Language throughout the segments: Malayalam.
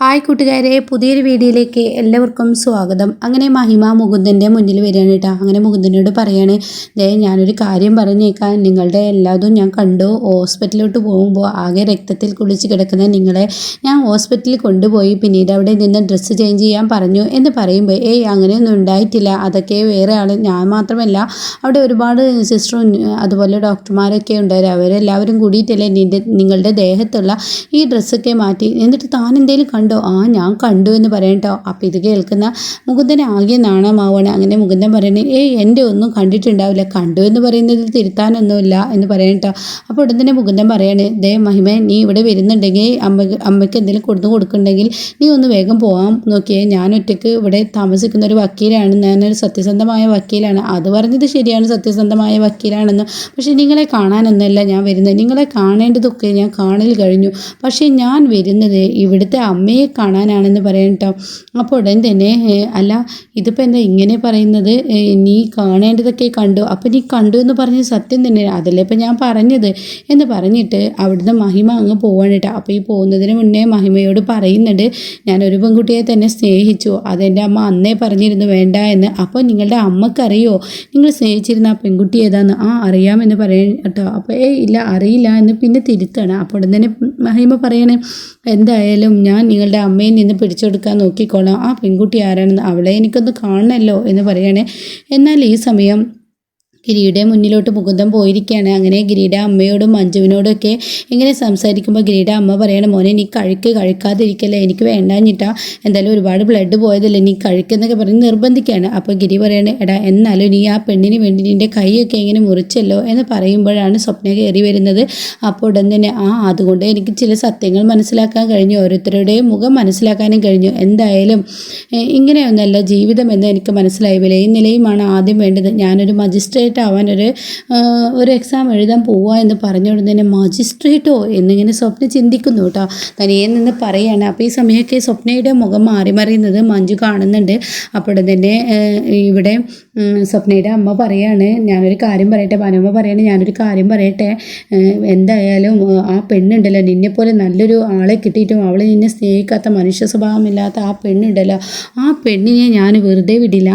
ഹായ് കൂട്ടുകാരെ പുതിയൊരു വീഡിയോയിലേക്ക് എല്ലാവർക്കും സ്വാഗതം. അങ്ങനെ മഹിമ മുകുന്ദന്റെ മുന്നിൽ വരികയാണ് കേട്ടോ. അങ്ങനെ മുകുന്ദനോട് പറയാണ് ദേ ഞാനൊരു കാര്യം പറഞ്ഞേക്കാം. നിങ്ങളുടെ എല്ലാതും ഞാൻ കണ്ടു. ഹോസ്പിറ്റലിലോട്ട് പോകുമ്പോൾ ആകെ രക്തത്തിൽ കുളിച്ച് കിടക്കുന്ന നിങ്ങളെ ഞാൻ ഹോസ്പിറ്റലിൽ കൊണ്ടുപോയി. പിന്നീട് അവിടെ നിന്ന് ഡ്രസ്സ് ചേഞ്ച് ചെയ്യാൻ പറഞ്ഞു എന്ന് പറയുമ്പോൾ ഏയ് അങ്ങനെയൊന്നും ഉണ്ടായിട്ടില്ല. അതൊക്കെ വേറെ ആൾ ഞാൻ മാത്രമല്ല അവിടെ ഒരുപാട് സിസ്റ്ററും അതുപോലെ ഡോക്ടർമാരൊക്കെ ഉണ്ടായിരുന്നു അവരെല്ലാവരും കൂടിയിട്ടല്ലേ നിങ്ങളുടെ ദേഹത്തുള്ള ഈ ഡ്രസ്സൊക്കെ മാറ്റി. എന്നിട്ട് താൻ എന്തെങ്കിലും കണ്ടോ? ആ ഞാൻ കണ്ടു എന്ന് പറയട്ടോ അപ്പം ഇത് കേൾക്കുന്ന മുകുന്ദൻ ആകെ നാണമാവാണ്. അങ്ങനെ മുകുന്ദൻ പറയണേ ഏയ് എന്റെ ഒന്നും കണ്ടിട്ടുണ്ടാവില്ല. കണ്ടു എന്ന് പറയുന്നതിൽ തിരുത്താനൊന്നുമില്ല എന്ന് പറയട്ടോ അപ്പോൾ ഉടൻ തന്നെ മുകുന്ദൻ പറയാണ് ദേ മഹിമ നീ ഇവിടെ വരുന്നുണ്ടെങ്കിൽ അമ്മ അമ്മയ്ക്ക് എന്തെങ്കിലും കൊടുത്തു കൊടുക്കുന്നുണ്ടെങ്കിൽ നീ ഒന്ന് വേഗം പോകാൻ നോക്കിയേ. ഞാൻ ഒറ്റയ്ക്ക് ഇവിടെ താമസിക്കുന്ന ഒരു വക്കീലാണ്. ഞാനൊരു സത്യസന്ധമായ വക്കീലാണ്. അത് പറഞ്ഞത് ശരിയാണ് സത്യസന്ധമായ വക്കീലാണെന്ന്. പക്ഷേ നിങ്ങളെ കാണാനൊന്നുമല്ല ഞാൻ വരുന്നത്. നിങ്ങളെ കാണേണ്ടതൊക്കെ ഞാൻ കാണൽ കഴിഞ്ഞു. പക്ഷേ ഞാൻ വരുന്നത് ഇവിടുത്തെ അമ്മയെ കാണാനാണെന്ന് പറയാം കേട്ടോ അപ്പോൾ ഉടൻ തന്നെ അല്ല ഇതിപ്പോൾ എന്താ ഇങ്ങനെ പറയുന്നത്? നീ കാണേണ്ടതൊക്കെ കണ്ടു. അപ്പോൾ നീ കണ്ടു എന്ന് പറഞ്ഞ് സത്യം തന്നെ. അതല്ലേ ഇപ്പം ഞാൻ പറഞ്ഞത്? എന്ന് പറഞ്ഞിട്ട് അവിടുന്ന് മഹിമ അങ്ങ് പോവാണ് കേട്ടോ അപ്പോൾ ഈ പോകുന്നതിന് മുന്നേ മഹിമയോട് പറയുന്നുണ്ട് ഞാനൊരു പെൺകുട്ടിയെ തന്നെ സ്നേഹിച്ചു. അതെന്റെ അമ്മ അന്നേ പറഞ്ഞിരുന്നു വേണ്ട എന്ന്. അപ്പോൾ നിങ്ങളുടെ അമ്മക്കറിയോ? നിങ്ങൾ സ്നേഹിച്ചിരുന്ന ആ പെൺകുട്ടി ഏതാന്ന്? ആ അറിയാമെന്ന് പറയണം കേട്ടോ അപ്പോൾ ഏ ഇല്ല അറിയില്ല എന്ന് പിന്നെ തിരുത്താണ്. അപ്പോൾ ഉടൻ തന്നെ മഹിമ പറയണേ എന്തായാലും ഞാൻ നിങ്ങളുടെ അമ്മയിൽ നിന്ന് പിടിച്ചെടുക്കാൻ നോക്കിക്കോളാം. ആ പെൺകുട്ടി ആരാണെന്ന് അവളെ എനിക്കൊന്ന് കാണണമല്ലോ എന്ന് പറയണേ. എന്നാൽ ഈ സമയം ഗിരിയുടെ മുന്നിലോട്ട് മുകുന്ദം പോയിരിക്കുകയാണ്. അങ്ങനെ ഗിരിയുടെ അമ്മയോടും മഞ്ജുവിനോടൊക്കെ ഇങ്ങനെ സംസാരിക്കുമ്പോൾ ഗിരിയുടെ അമ്മ പറയണം മോനെ നീ കഴിക്ക് കഴിക്കാതിരിക്കല്ലേ? എനിക്ക് വേണ്ടാഞ്ഞിട്ടാ എന്തായാലും ഒരുപാട് ബ്ലഡ് പോയതല്ലേ? നീ കഴിക്കുന്നൊക്കെ പറഞ്ഞ് നിർബന്ധിക്കുകയാണ്. അപ്പോൾ ഗിരി പറയണേ എടാ എന്നാലും നീ ആ പെണ്ണിന് വേണ്ടി നിന്റെ കൈയൊക്കെ ഇങ്ങനെ മുറിച്ചല്ലോ എന്ന് പറയുമ്പോഴാണ് സ്വപ്ന കയറി വരുന്നത്. അപ്പോൾ ഉടൻ തന്നെ ആ അതുകൊണ്ട് എനിക്ക് ചില സത്യങ്ങൾ മനസ്സിലാക്കാൻ കഴിഞ്ഞു. ഓരോരുത്തരുടെയും മുഖം മനസ്സിലാക്കാനും കഴിഞ്ഞു. എന്തായാലും ഇങ്ങനെയൊന്നല്ല ജീവിതം എന്ന് എനിക്ക് മനസ്സിലായി. വിലയും നിലയുമാണ് ആദ്യം വേണ്ടത്. ഞാനൊരു മജിസ്ട്രേറ്റ് ആവാൻ ഒരു ഒരു എക്സാം എഴുതാൻ പോവുക എന്ന് പറഞ്ഞുകൊണ്ട് തന്നെ മജിസ്ട്രേറ്റോ എന്നിങ്ങനെ സ്വപ്ന ചിന്തിക്കുന്നു കേട്ടോ. തനിയെ നിന്ന് പറയാണ് അപ്പോൾ ഈ സമയമൊക്കെ സ്വപ്നയുടെ മുഖം മാറി മറിയുന്നത് മഞ്ജു കാണുന്നുണ്ട്. അപ്പോൾ തന്നെ ഇവിടെ സ്വപ്നയുടെ അമ്മ പറയാണ് ഞാനൊരു കാര്യം പറയട്ടെ പനമ്മ പറയാണ് ഞാനൊരു കാര്യം പറയട്ടെ എന്തായാലും ആ പെണ്ണുണ്ടല്ലോ നിന്നെ പോലെ നല്ലൊരു ആളെ കിട്ടിയിട്ടും അവളെ നിന്നെ സ്നേഹിക്കാത്ത മനുഷ്യ സ്വഭാവമില്ലാത്ത ആ പെണ്ണുണ്ടല്ലോ. ആ പെണ്ണിനെ ഞാൻ വെറുതെ വിടില്ല.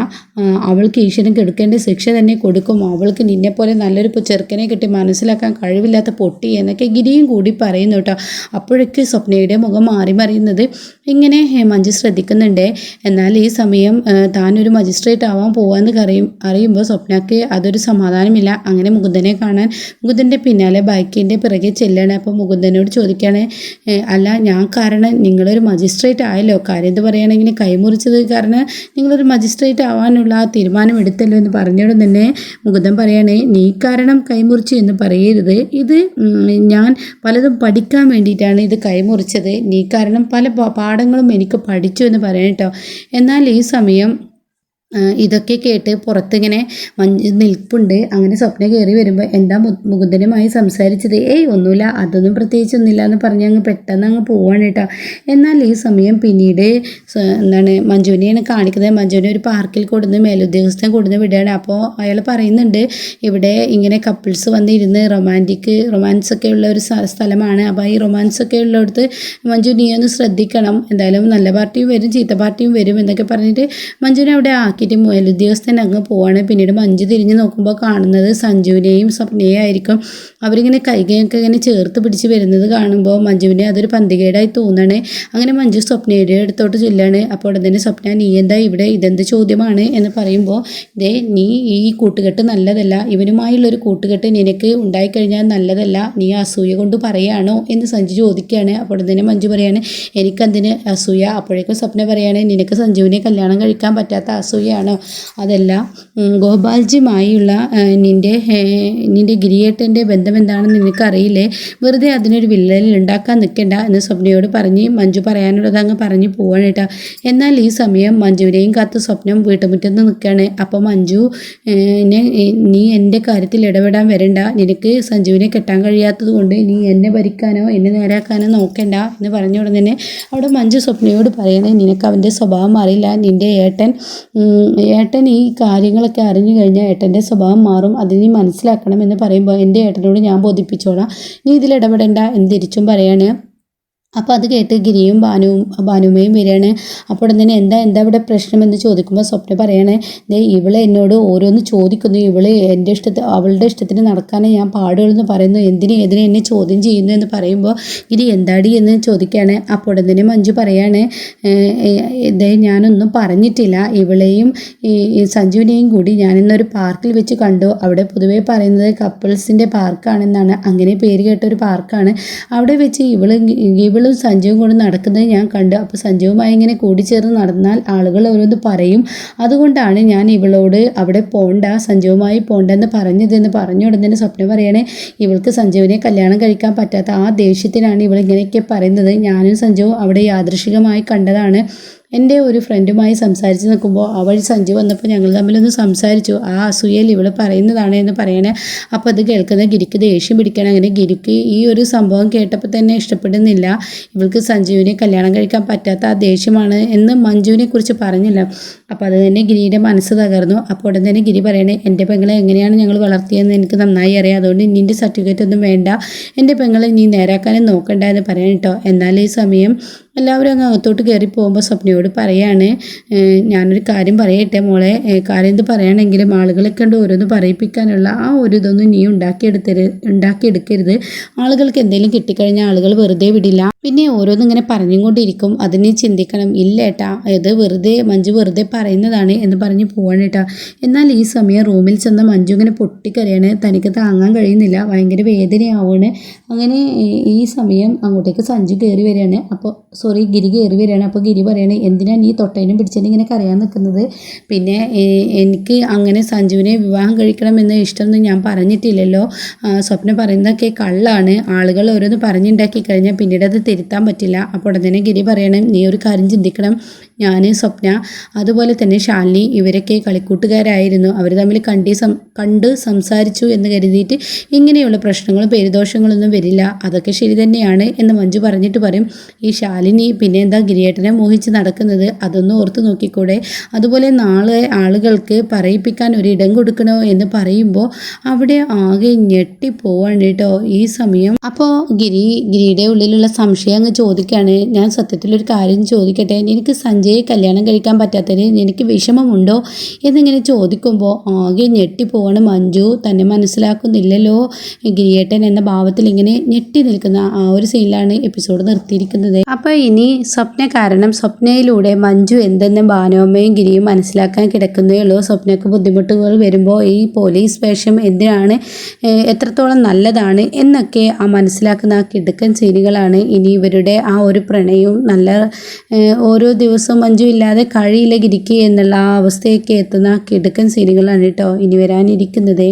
അവൾക്ക് ഈശ്വരൻ കെടുക്കേണ്ട ശിക്ഷ തന്നെ കൊടുക്കും. അവൾക്ക് നിന്നെപ്പോലെ നല്ലൊരു ചെറുക്കനെ കിട്ടി മനസ്സിലാക്കാൻ കഴിവില്ലാത്ത പൊട്ടി എന്നൊക്കെ ഗിരിയും കൂടി പറയുന്നു കേട്ടോ. അപ്പോഴൊക്കെ സ്വപ്നയുടെ മുഖം മാറി മറിയുന്നത് ഇങ്ങനെ മഞ്ജു ശ്രദ്ധിക്കുന്നുണ്ട്. എന്നാൽ ഈ സമയം താനൊരു മജിസ്ട്രേറ്റ് ആവാൻ പോവാന്ന് അറിയും അറിയുമ്പോൾ സ്വപ്നയ്ക്ക് അതൊരു സമാധാനമില്ല. അങ്ങനെ മുകുന്ദനെ കാണാൻ മുകുന്ദന്റെ പിന്നാലെ ബൈക്കിന്റെ പിറകെ ചെല്ലാണ്. അപ്പോൾ മുകുന്ദനോട് ചോദിക്കുകയാണ് അല്ല ഞാൻ കാരണം നിങ്ങളൊരു മജിസ്ട്രേറ്റ് ആയല്ലോ. കാര്യം എന്ത് പറയുകയാണെങ്കിൽ കൈമുറിച്ചത് കാരണം നിങ്ങളൊരു മജിസ്ട്രേറ്റ് ആവാനുള്ള ആ തീരുമാനം എടുത്തല്ലോ എന്ന് പറഞ്ഞോടും തന്നെ മുകുന്ദൻ പറയണേ. നീ കാരണം കൈമുറിച്ചു എന്ന് പറയരുത്. ഇത് ഞാൻ പലതും പഠിക്കാൻ വേണ്ടിയിട്ടാണ് ഇത് കൈമുറിച്ചത്. നീ കാരണം പല പാഠങ്ങളും എനിക്ക് പഠിച്ചു എന്ന് പറയണം കേട്ടോ എന്നാൽ ഈ സമയം ഇതൊക്കെ കേട്ട് പുറത്തിങ്ങനെ മഞ്ഞ് നിൽപ്പുണ്ട്. അങ്ങനെ സ്വപ്ന കയറി വരുമ്പോൾ എന്താ മുകുന്ദനുമായി സംസാരിച്ചത്? ഏയ് ഒന്നുമില്ല. അതൊന്നും പ്രത്യേകിച്ചൊന്നുമില്ല എന്ന് പറഞ്ഞ് അങ്ങ് പെട്ടെന്ന് അങ്ങ് പോവാണ് കേട്ടോ. എന്നാൽ ഈ സമയം പിന്നീട് എന്താണ് മഞ്ജുവിനെയാണ് കാണിക്കുന്നത്. മഞ്ജുവിനെ ഒരു പാർക്കിൽ കൊടുന്ന് മേലുദ്യോഗസ്ഥൻ കൊടുന്ന് വിടുകയാണ്. അപ്പോൾ അയാൾ പറയുന്നുണ്ട് ഇവിടെ ഇങ്ങനെ കപ്പിൾസ് വന്നിരുന്ന് റൊമാന്റിക് റൊമാൻസ് ഒക്കെ ഉള്ള ഒരു സ്ഥലമാണ്. അപ്പോൾ ഈ റൊമാൻസ് ഒക്കെ ഉള്ളിടത്ത് മഞ്ജു നീ ഒന്ന് ശ്രദ്ധിക്കണം. എന്തായാലും നല്ല പാർട്ടിയും വരും ചീത്ത പാർട്ടിയും വരും എന്നൊക്കെ പറഞ്ഞിട്ട് മഞ്ജുവിനെ അവിടെ ആക്കിയിട്ട് മേലുദ്യോഗസ്ഥൻ അങ്ങ് പോവാണ്. പിന്നീട് മഞ്ജു തിരിഞ്ഞ് നോക്കുമ്പോൾ കാണുന്നത് സഞ്ജുവിനെയും സ്വപ്നയെയും ആയിരിക്കും. അവരിങ്ങനെ കൈകയൊക്കെ ഇങ്ങനെ ചേർത്ത് പിടിച്ച് വരുന്നത് കാണുമ്പോൾ മഞ്ജുവിനെ അതൊരു പന്തികേടായി തോന്നണേ. അങ്ങനെ മഞ്ജു സ്വപ്നയുടെ അടുത്തോട്ട് ചൊല്ലാണ്. അപ്പോൾ ഉടൻ തന്നെ സ്വപ്ന നീ എന്താ ഇവിടെ? ഇതെന്ത് ചോദ്യമാണ്? എന്ന് പറയുമ്പോൾ ദേ നീ ഈ കൂട്ടുകെട്ട് നല്ലതല്ല. ഇവനുമായുള്ളൊരു കൂട്ടുകെട്ട് നിനക്ക് ഉണ്ടായിക്കഴിഞ്ഞാൽ നല്ലതല്ല. നീ അസൂയ കൊണ്ട് പറയാണോ. എന്ന് സഞ്ജു ചോദിക്കുകയാണ്. അപ്പോൾ തന്നെ മഞ്ജു പറയാണ് എനിക്കതിന് അസൂയ? അപ്പോഴേക്കും സ്വപ്ന പറയാണ് നിനക്ക് സഞ്ജുവിനെ കല്യാണം കഴിക്കാൻ പറ്റാത്ത അസൂയാണോ അതല്ല ഗോപാൽജിയുമായുള്ള നിന്റെ നിന്റെ ഗിരിയേട്ടന്റെ ബന്ധം എന്താണെന്ന് നിനക്കറിയില്ലേ? വെറുതെ അതിനൊരു വില്ലലിൽ ഉണ്ടാക്കാൻ നിൽക്കണ്ട എന്ന് സ്വപ്നയോട് പറഞ്ഞ് മഞ്ജു പറയാനുള്ളത് അങ്ങ് പറഞ്ഞ് പോവാണ് കേട്ടോ. എന്നാൽ ഈ സമയം മഞ്ജുവിനെയും കാത്ത് സ്വപ്നം വീട്ടുമുറ്റത്ത് നിൽക്കുകയാണ്. അപ്പോൾ മഞ്ജു നെ, എന്റെ കാര്യത്തിൽ ഇടപെടാൻ വരണ്ട. നിനക്ക് സഞ്ജുവിനെ കെട്ടാൻ കഴിയാത്തത് കൊണ്ട് നീ എന്നെ ഭരിക്കാനോ എന്നെ നേരാക്കാനോ നോക്കണ്ട എന്ന് പറഞ്ഞ ഉടനെ അവിടെ മഞ്ജു സ്വപ്നയോട് പറയണേ നിനക്ക് അവന്റെ സ്വഭാവം അറിയില്ല. നിന്റെ ഏട്ടൻ ഏട്ടൻ ഈ കാര്യങ്ങളൊക്കെ അറിഞ്ഞു കഴിഞ്ഞാൽ ഏട്ടന്റെ സ്വഭാവം മാറും. അത് നീ മനസ്സിലാക്കണം എന്ന് പറയുമ്പോൾ എന്റെ ഏട്ടനോട് ഞാൻ ബോധിപ്പിച്ചോളാം. നീ ഇതിൽ ഇടപെടേണ്ട. എന്ന് തിരിച്ചും പറയാണ്. അപ്പോൾ അത് കേട്ട് ഗിരിയും ബാനുവും ബാനുമയും വരികയാണ്. അപ്പോൾ ഉടൻ എന്താ എന്താ ഇവിടെ പ്രശ്നമെന്ന് ചോദിക്കുമ്പോൾ സ്വപ്ന പറയണേ ദേ ഇവളെ എന്നോട് ഓരോന്ന് ചോദിക്കുന്നു ഇവൾ എന്റെ ഇഷ്ടത്തിൽ അവളുടെ ഇഷ്ടത്തിന് നടക്കാനേ ഞാൻ പാടുകളെന്ന് പറയുന്നു എന്തിനും എതിന് എന്നെ ചോദ്യം ചെയ്യുന്നു എന്ന് പറയുമ്പോൾ ഗിരി എന്താടി എന്ന് ചോദിക്കുകയാണ്. അപ്പോൾ ഉടൻ മഞ്ജു പറയാണ് ഇതേ ഞാനൊന്നും പറഞ്ഞിട്ടില്ല ഇവളെയും ഈ സഞ്ജുവിനെയും കൂടി ഞാനിന്നൊരു പാർക്കിൽ വെച്ച് കണ്ടു. അവിടെ പൊതുവേ പറയുന്നത് കപ്പിൾസിന്റെ പാർക്കാണെന്നാണ് അങ്ങനെ പേര് കേട്ട ഒരു പാർക്കാണ്. അവിടെ വെച്ച് ഇവൾ ഇവളും സഞ്ജുവും കൂടെ നടക്കുന്നത് ഞാൻ കണ്ടു. അപ്പോൾ സഞ്ജുവുമായി ഇങ്ങനെ കൂടിച്ചേർന്ന് നടന്നാൽ ആളുകൾ ഓരോന്ന് പറയും. അതുകൊണ്ടാണ് ഞാൻ ഇവളോട് അവിടെ പോണ്ട സഞ്ജുവുമായി പോണ്ടെന്ന് പറഞ്ഞതെന്ന് പറഞ്ഞു ഉടനെ സ്വപ്നം പറയണേ ഇവൾക്ക് സഞ്ജുവിനെ കല്യാണം കഴിക്കാൻ പറ്റാത്ത ആ ദേഷ്യത്തിനാണ് ഇവൾ ഇങ്ങനെയൊക്കെ പറയുന്നത്. ഞാനും സഞ്ജുവും അവിടെ യാദൃശികമായി കണ്ടതാണ്. എന്റെ ഒരു ഫ്രണ്ടുമായി സംസാരിച്ച് നിൽക്കുമ്പോൾ അവൾ സഞ്ജു വന്നപ്പോൾ ഞങ്ങൾ തമ്മിലൊന്ന് സംസാരിച്ചു. ആ അസൂയയിൽ ഇവൾ പറയുന്നതാണ് എന്ന് പറയണേ. അപ്പോൾ അത് കേൾക്കുന്ന ഗിരിക്ക് ദേഷ്യം പിടിക്കണം. അങ്ങനെ ഗിരിക്ക് ഈ ഒരു സംഭവം കേട്ടപ്പോൾ തന്നെ ഇഷ്ടപ്പെടുന്നില്ല. ഇവൾക്ക് സഞ്ജുവിനെ കല്യാണം കഴിക്കാൻ പറ്റാത്ത ആ ദേഷ്യമാണ് എന്ന് മഞ്ജുവിനെ കുറിച്ച് പറഞ്ഞില്ല. അപ്പോൾ അത് തന്നെ ഗിരിയുടെ മനസ്സ് തകർന്നു. അപ്പോൾ ഉടൻ തന്നെ ഗിരി പറയണേ എന്റെ പെങ്ങളെ എങ്ങനെയാണ് ഞങ്ങൾ വളർത്തിയതെന്ന് എനിക്ക് നന്നായി അറിയാം. അതുകൊണ്ട് നിന്റെ സർട്ടിഫിക്കറ്റ് ഒന്നും വേണ്ട. എന്റെ പെങ്ങളെ നീ നേരാക്കാനും നോക്കണ്ട എന്ന് പറയാൻ കേട്ടോ എന്നാൽ ഈ സമയം എല്ലാവരും അങ്ങ് അകത്തോട്ട് കയറി പോകുമ്പോൾ സ്വപ്നയോട് പറയാണ് "ഏഹ് ഞാനൊരു കാര്യം പറയട്ടെ മോളെ കാര്യം എന്ത് പറയുകയാണെങ്കിലും ആളുകളെ കണ്ട് ഓരോന്ന് പറയിപ്പിക്കാനുള്ള ആ ഒരു ഇതൊന്നും നീ ഉണ്ടാക്കിയെടുത്തരുത് ഉണ്ടാക്കിയെടുക്കരുത്. ആളുകൾക്ക് എന്തെങ്കിലും കിട്ടിക്കഴിഞ്ഞാൽ ആളുകൾ വെറുതെ വിടില്ല. പിന്നെ ഓരോന്നും ഇങ്ങനെ പറഞ്ഞും കൊണ്ടിരിക്കും അതിനെ ചിന്തിക്കണം. ഇല്ല ഏട്ടാ ഇത് വെറുതെ മഞ്ജു വെറുതെ പറയുന്നതാണ് എന്ന് പറഞ്ഞ് പോവാണ് ഏട്ടാ. എന്നാൽ ഈ സമയം റൂമിൽ ചെന്ന മഞ്ജു ഇങ്ങനെ പൊട്ടിക്കരയാണ്. തനിക്ക് താങ്ങാൻ കഴിയുന്നില്ല. ഭയങ്കര വേദനയാവുകയാണ് അങ്ങനെ ഈ സമയം അങ്ങോട്ടേക്ക് സഞ്ജു കയറി വരികയാണ്. അപ്പോൾ സോറി ഗിരി കയറി വരികയാണ്. അപ്പോൾ ഗിരി പറയണേ എന്തിനാ നീ തൊട്ടേനും പിടിച്ചതിനും ഇങ്ങനെ കരയാൻ നിൽക്കുന്നത് പിന്നെ എനിക്ക് അങ്ങനെ സഞ്ജുവിനെ വിവാഹം കഴിക്കണമെന്ന് ഇഷ്ടമൊന്നും ഞാൻ പറഞ്ഞിട്ടില്ലല്ലോ. സ്വപ്ന പറയുന്നതൊക്കെ കള്ളാണ്. ആളുകൾ ഓരോന്ന് പറഞ്ഞുണ്ടാക്കി കഴിഞ്ഞാൽ പിന്നീട് അത് തിരുത്താൻ പറ്റില്ല. അപ്പോൾ ഉടനെ ഗിരി പറയണം നീ ഒരു കാര്യം ചിന്തിക്കണം. ഞാൻ സ്വപ്ന അതുപോലെ തന്നെ ശാലിനി ഇവരൊക്കെ കളിക്കൂട്ടുകാരായിരുന്നു. അവർ തമ്മിൽ കണ്ടി സം കണ്ട് സംസാരിച്ചു എന്ന് കരുതിയിട്ട് ഇങ്ങനെയുള്ള പ്രശ്നങ്ങളും പേരുദോഷങ്ങളൊന്നും വരില്ല. അതൊക്കെ ശരി തന്നെയാണ് എന്ന് മഞ്ജു പറഞ്ഞിട്ട് പറയും. ഈ ശാലിനി പിന്നെ എന്താ ഗിരിയേട്ടനെ മോഹിച്ച് നടക്കുന്നത്? അതൊന്നും ഓർത്ത് നോക്കിക്കൂടെ? അതുപോലെ നാളെ ആളുകൾക്ക് പറയിപ്പിക്കാൻ ഒരു ഇടം കൊടുക്കണോ എന്ന് പറയുമ്പോൾ അവിടെ ആകെ ഞെട്ടിപ്പോവാണ് കേട്ടോ ഈ സമയം. അപ്പോൾ ഗിരി ഗിരിയുടെ ഉള്ളിലുള്ള സംശയം അങ്ങ് ചോദിക്കുകയാണ് ഞാൻ സത്യത്തിലൊരു കാര്യം ചോദിക്കട്ടെ? എനിക്ക് സഞ്ജയെ കല്യാണം കഴിക്കാൻ പറ്റാത്തതിന് എനിക്ക് വിഷമമുണ്ടോ എന്നിങ്ങനെ ചോദിക്കുമ്പോൾ ആകെ ഞെട്ടിപ്പോവാണ് മഞ്ജു. തന്നെ മനസ്സിലാക്കുന്നില്ലല്ലോ. ഗിരിയേട്ടൻ എന്ന ഭാവത്തിൽ ഇങ്ങനെ ഞെട്ടി നിൽക്കുന്ന ആ ഒരു സീനിലാണ് എപ്പിസോഡ് നിർത്തിയിരിക്കുന്നത്. അപ്പോൾ ഇനി സ്വപ്ന കാരണം സ്വപ്നയിലൂടെ മഞ്ജു എന്തെന്ന് ഭാനുവമ്മയും ഗിരിയും മനസ്സിലാക്കാൻ കിടക്കുന്നേ ഉള്ളൂ. സ്വപ്നക്ക് ബുദ്ധിമുട്ടുകൾ വരുമ്പോൾ ഈ പോലീസ് വേഷം എന്തിനാണ് എത്രത്തോളം നല്ലതാണ് എന്നൊക്കെ ആ മനസ്സിലാക്കുന്ന ആ കിടുക്കൻ സീനുകളാണ് ഇനി ഇവരുടെ ആ ഒരു പ്രണയവും നല്ല ഓരോ ദിവസവും മഞ്ജു ഇല്ലാതെ കഴിയില്ല എന്നുള്ള ആ അവസ്ഥയൊക്കെ എത്തുന്ന കിടുക്കൻ സീനുകളാണ് കേട്ടോ ഇനി വരാനിരിക്കുന്നത്.